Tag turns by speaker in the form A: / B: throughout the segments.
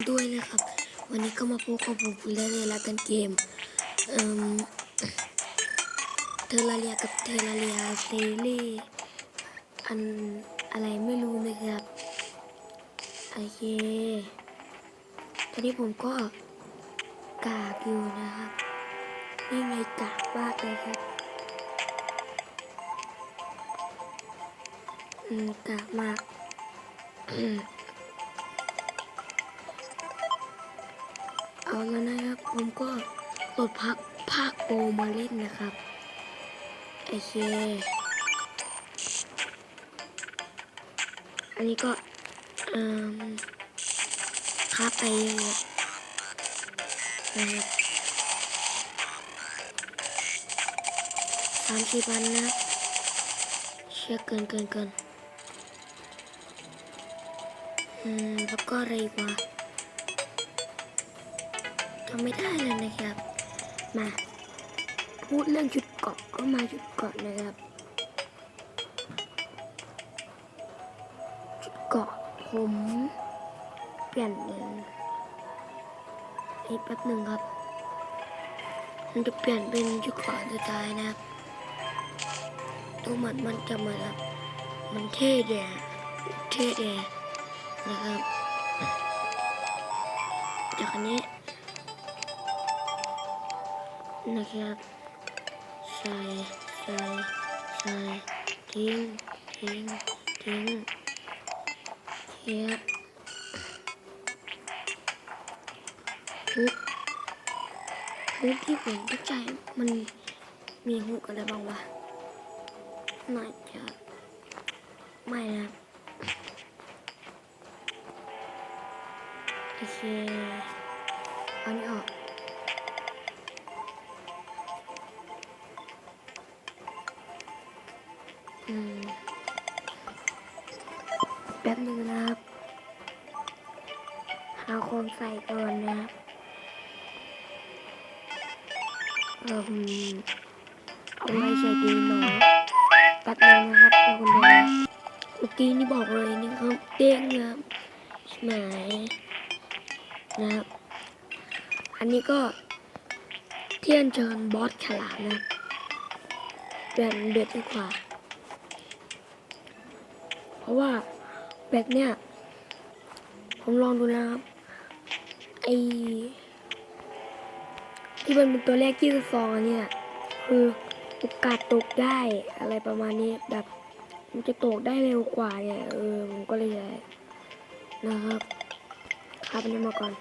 A: ด้วยนะครับ วันนี้ก็มาพบกับผมเล่นในรายการเกมเอ่มเทอร์ราเรียกับเทอร์ราเรียซีรีส์อันอะไรไม่รู้นะครับโอเคตอนนี้ผมก็กากอยู่นะครับนี่ไงกากมากเลยครับอืมกากมาก เอาแล้วนะครับ ผมก็โหลดพักภาคโปมาเล่นนะครับ โอเค อันนี้ก็อืมค้าไปนะครับสามสี่พันนะเชื่อเกินเกินเกินอืม แล้วก็อะไรอีกวะ ทำไม่ได้เลยนะครับ มาพูดเรื่องชุดเกาะก็มาชุดเกาะนะครับชุดเกาะผมเปลี่ยนเป็นอีกแป๊บหนึ่งครับมันจะเปลี่ยนเป็นชุดเกาะสุดท้ายนะครับดูมือนมันจะเหมือนแบบมันเท่เดียเท่เดียนะครับจากอัน นะครับ ใส่ใส่ใส่ทิ้งทิ้งทิ้งเทียบฮุกฮุกที่ผมตั้งใจมันมีฮุกอะไรบ้างวะน่าจะไม่นะโอเคเอานี้ออก แป๊บนึงนะครับ หาคนใส่ก่อนนะครับเอ่มเอาอะไรใส่ดีหนอแป๊บนึงนะครับเดี๋ยวคุณดูเมื่อกี้นี่บอกเลยนี่ครับเด้งนะครับใช่ไหมนะครับ อันนี้ก็เที่ยนเชิญบอสฉลามนะเปลี่นเบ็ดดีกว่า ราะว่าแบตเนี่ย ผมลองดูนะครับ ไอที่มันเป็นตัวเลขที่ซองอันเนี่ยคือโอกาสตกได้อะไรประมาณนี้แบบมันจะตกได้เร็วกว่าเนี่ยเออผมก็เลยนะครับครับนี้มาก่อน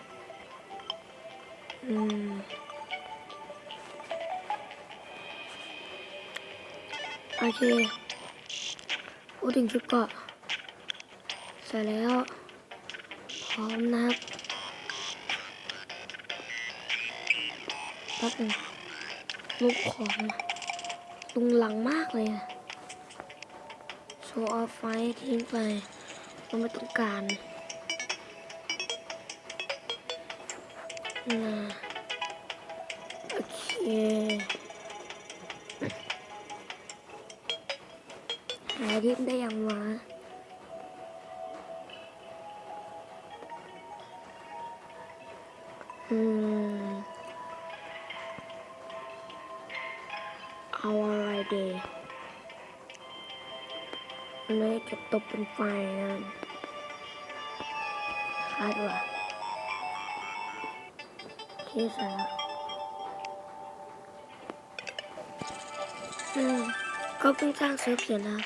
A: อืมโอเคพูดถึงชุดเกาะ เสร็จแล้ว พร้อมนะครับแป๊บหนึงลูกของลุงหลังมากเลยอะโชว์ออฟไฟทิ้งไปเราไม่ต้องการนะโอเคหาทิปได้ยังวะ อืม เอาอะไรดีอันนี้จะตบเป็นไฟนะคาดว่าที่สาอืมก็เพิ่งสร้างเซิร์ฟเสร็จนะ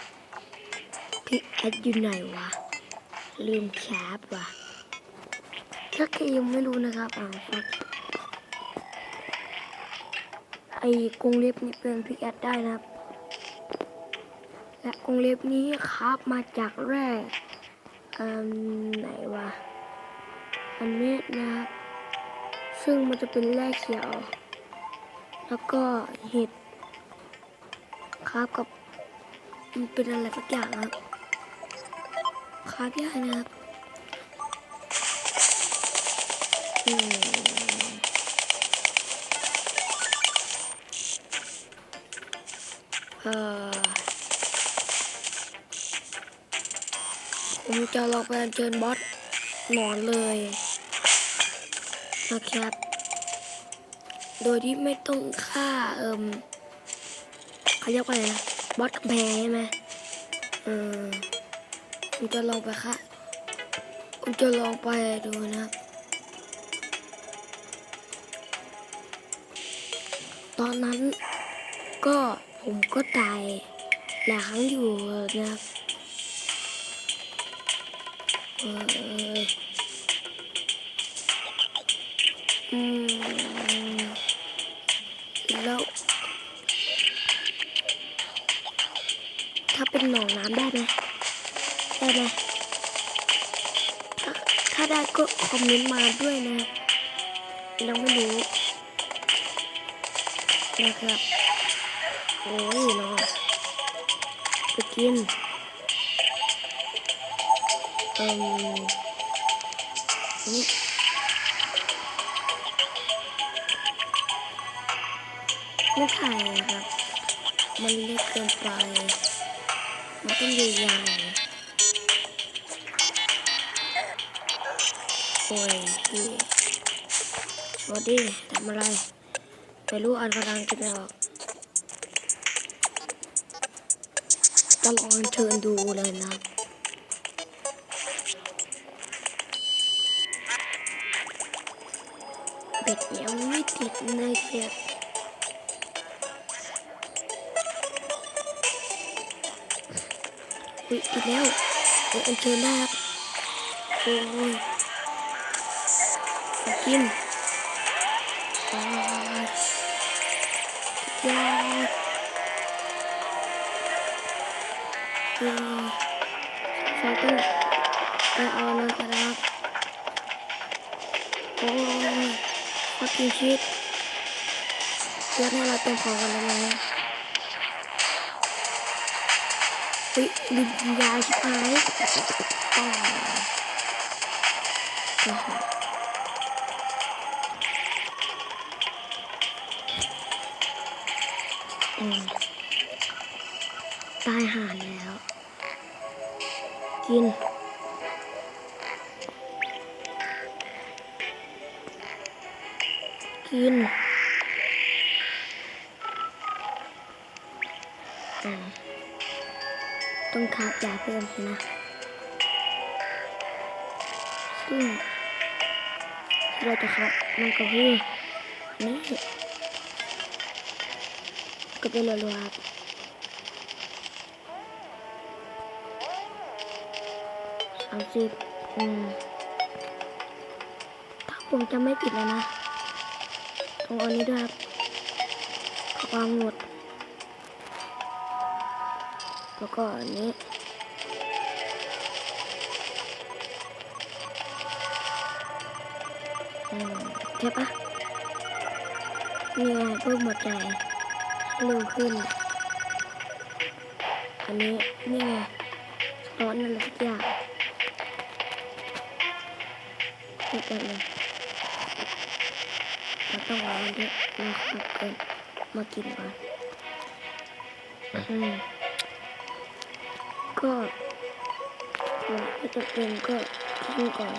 A: พี่แอดอยู่ไหนวะ ลืมแคปว่ะ ถ้าใครยังไม่รู้นะครับอ่าฟักไอ้กรงเล็บนี่เป็นพิกแอดได้นะครับ และกรงเล็บนี้ครับมาจากแร่อืมไหนวะอันนี้นะครับ ซึ่งมันจะเป็นแร่เขียว แล้วก็เห็ดครับกับมันเป็นอะไรสักอย่างครับครับยากนะครับ ผมจะลองไปเชิญบอสหนอนเลยนะครับ โดยที่ไม่ต้องฆ่าเอิมเขาเรียกว่าอะไรนะบอสกำแพงใช่ไหมเออผมจะลองไปค่ะผมจะลองไปดูนะครับ ตอนนั้นก็ผมก็ตายหลายครั้งอยู่นะครับอืมแล้วถ้าเป็นหนองน้ำได้ไหมได้ไหมถ้าถ้าได้ก็คอมเมนต์มาด้วยนะครับยังไม่รู้ นะครับโอ้ยเนาะไปกินอ่มนี่ไม่ถ่ายนะครับ มันเล็กเกินไป มันต้องใหญ่โอ้ยพี่สวัสดีทำอะไร ไม่รู้อ่านกำลังกินไม่ออกจะลองเชิญดูเลยนะเบ็ดยังไม่ติดเลยเกียอุ้ยติดแล้วเดี๋ยวอันเชิญได้ครับโอ้ยกินอ่ายอ ดยอดใส่ตู้ไปเอาเลยครับ ตายหายห่าแล้ว กิน กินอ่าต้องคาบยาเพิ่มนะซึ่งเราจะครับมันก็คืออัน ก็เป็นรัวๆครับสามสิบอืมถ้าผมจะไม่ผิดแล้วนะตรงอันนี้ด้วยครับวางหมด แล้วก็อันนี้อืมใช่ปะนี่ไงเพิ่มหมดใจ เร็วขึ้น อันนี้นี่ไงสร้อนอะไรสักอย่างเรียบร้อยเลยเราต้องรออันนี้นะครับเกินมากินก่อนอืมก็ก่อนที่จะเป็นก็กินก่อน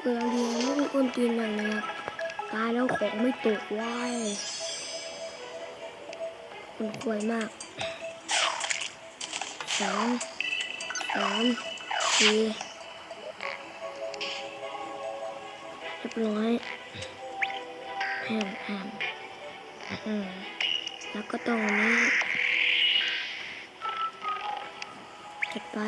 A: เวลาเรียนไม่มีคนกินอย่างนะครับ ตายแล้วของไม่ตกว้ายมันควรมากสามสามสี่เรียบร้อยแฮมแฮมอืมแล้วก็ตรงนี้จัดไป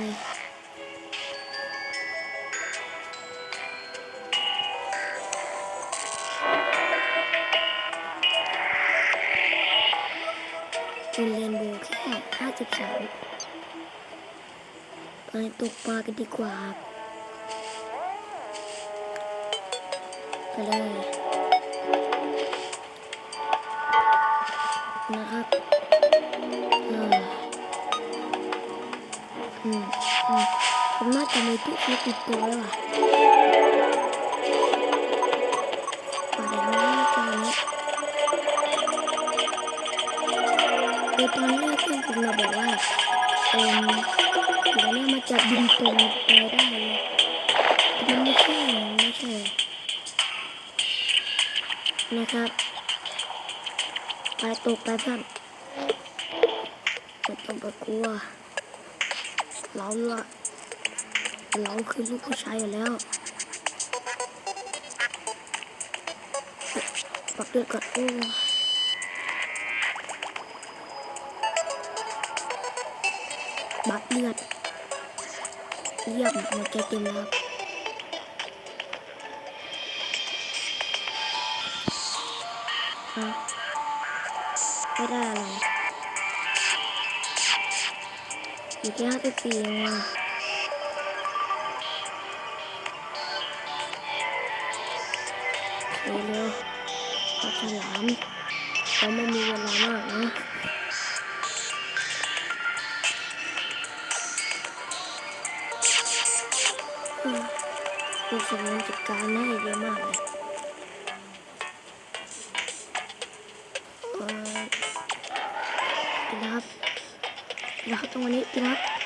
A: เป็นเรนโบว์แค่ห้าสิบสามไปตกปลากันดีกว่าครับไปเลยนะครับเอออืมอืมผมน่าจะมีตุ๊กตาติดตัวแล้วอะ ตอนแรกเพื่อนผมาบอกว่าเอ็มเนแรกมานจะบินตรงไปได้มันไม่ใช่ไม่ใช่นะครับไปตกไปเพื่อนจะต้องไปกลัวเราละเราคือลูกผู้ชายอยู่แล้วปักเดือดก่อนโอ เลือดเยี่ยมหัวใจเต็มแล้วครับอะไม่ได้อะไรอยู่ที่ห้าสิบสี่เองว่ะเร็วเร็วปลาฉลามเราไม่มีเวลามากนะ อืมมีสมองจัดการได้เยอะมากเลยเออดีนะครับนะครับตรงนี้ดีนะครับ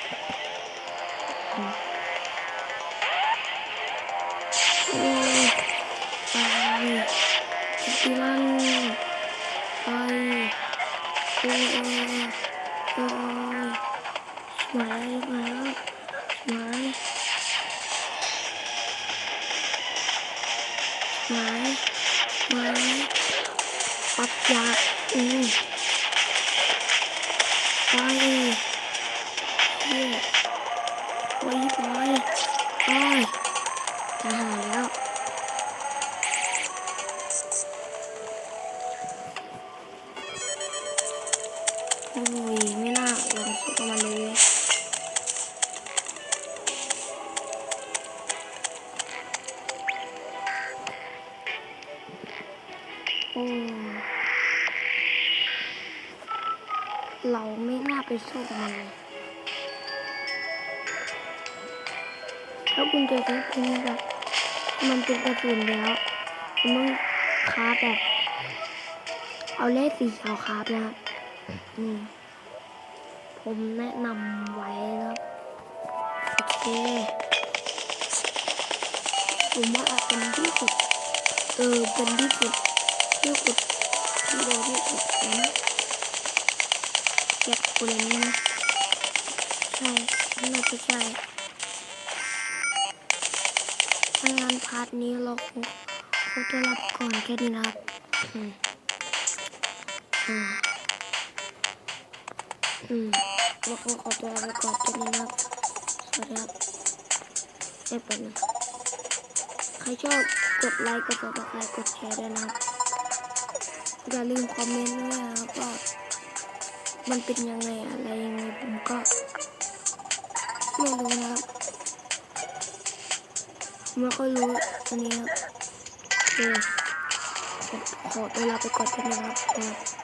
A: ไปไปไปจะหาแล้วโอ้ยไม่น่าลองสู้กับมันเลยโอ้เราไม่น่าไปสู้กับมันเลย ถ้าคุณเจอใช้ปืนแบบมันเป็นกระสุนแล้วคุณต้องคาบแบบ เอาเลขสีขาวคาบนะครับอืมผมแนะนำไว้นะครับโอเคผมว่าอาจเป็นที่สุดเออเป็นที่สุดที่สุดที่เร็วที่สุดนะแยกกูเลยนี่นะใช่น่าจะใช่ ถ้างั้นพาร์ทนี้เราคงขอตัวลาไปก่อนแค่นี้นะครับอืมอืมอืมเราคงขอตัวลาไปก่อนแค่นี้นะครับสวัสดีครับเอ้ยแป๊บนึงใครชอบกดไลค์กดซับสไครต์กดแชร์ด้วยนะครับอย่าลืมคอมเมนต์ด้วยนะครับว่ามันเป็นยังไงอะไรยังไงผมก็ไม่รู้นะครับ ม่ค่อยรู้อันนี้ครับโอเคขอเวลาไปก่อนแค่นี้ครับ